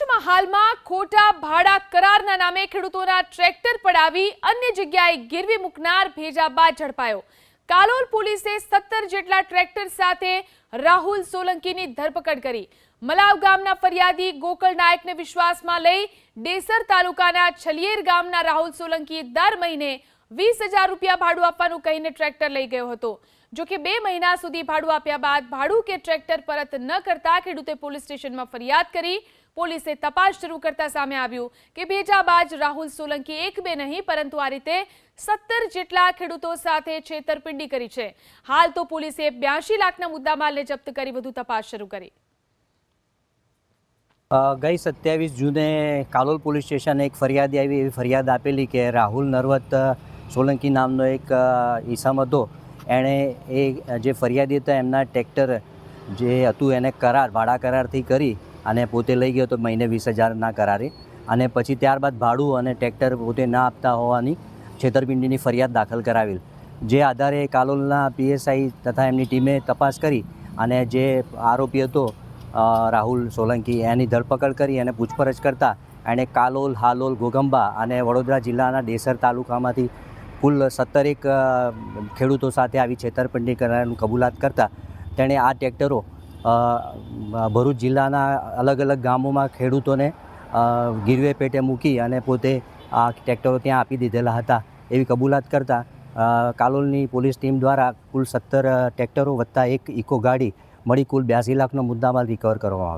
પંચમહાલમાં ખોટા ભાડા કરારના નામે ખેડૂતોના ટ્રેક્ટર પડાવી અન્ય જગ્યાએ ગીરવી મૂકનાર ભેજાબાદ ઝડપાયો. કાલોલ પોલીસે સત્તર જેટલા ટ્રેક્ટર સાથે રાહુલ સોલંકીની ધરપકડ કરી. મલાવ ગામના ફરિયાદી ગોકળ નાયકને વિશ્વાસમાં લઈ ડેસર તાલુકાના છલિયેર ગામના રાહુલ સોલંકી દર મહિને વીસ હજાર રૂપિયા ભાડું આપવાનું કહીને ટ્રેક્ટર લઈ ગયો હતો. જો કે બે મહિના સુધી ભાડું આપ્યા બાદ ભાડું કે ટ્રેક્ટર પરત ન કરતા ખેડૂતે પોલીસ સ્ટેશનમાં ફરિયાદ કરી પોલીસે તપાસ શરૂ કરતા સામે આવ્યું કે ભેજાબાજ રાહુલ સોલંકી એક બે નહીં, પરંતુ આ રીતે સત્તર જેટલા ખેડૂતો સાથે છેતરપિંડી કરી છે. હાલ તો પોલીસે બ્યાસી લાખના મુદ્દામાલને જપ્ત કરી વધુ તપાસ શરૂ કરી. ગઈ સત્યાવીસ જૂને કાલોલ પોલીસ સ્ટેશન એક ફરિયાદી આવી. એવી ફરિયાદ આપેલી કે રાહુલ નરવત સોલંકી નામનો એક ઈસમ હતો. એણે એ, જે ફરિયાદી હતા, એમના ટ્રેક્ટર જે હતું, એને કરાર, ભાડા કરારથી કરી અને પોતે લઈ ગયો હતો મહિને વીસ હજારના કરારે. અને પછી ત્યારબાદ ભાડું અને ટ્રેક્ટર પોતે ના આપતા હોવાની છેતરપિંડીની ફરિયાદ દાખલ કરાવેલ. જે આધારે કાલોલના પીએસઆઈ તથા એમની ટીમે તપાસ કરી અને જે આરોપી હતો રાહુલ સોલંકી, એની ધરપકડ કરી અને પૂછપરછ કરતા એણે કાલોલ, હાલોલ ઘોગંબા અને વડોદરા જિલ્લાના ડેસર તાલુકામાંથી કુલ સત્તરેક ખેડૂતો સાથે આવી છેતરપિંડી કરવાનું કબૂલાત કરતા તેણે આ ટ્રેક્ટરો ભરૂચ જિલ્લાના અલગ અલગ ગામોમાં ખેડૂતોને ગીરવે પેટે મૂકી અને પોતે આ ટ્રેક્ટરો ત્યાં આપી દીધેલા હતા એવી કબૂલાત કરતાં કાલોલની પોલીસ ટીમ દ્વારા કુલ સત્તર ટ્રેક્ટરો વત્તા એક ઇકો ગાડી મળી કુલ બ્યાસી લાખનો મુદ્દામાલ રિકવર કરવામાં આવ્યો.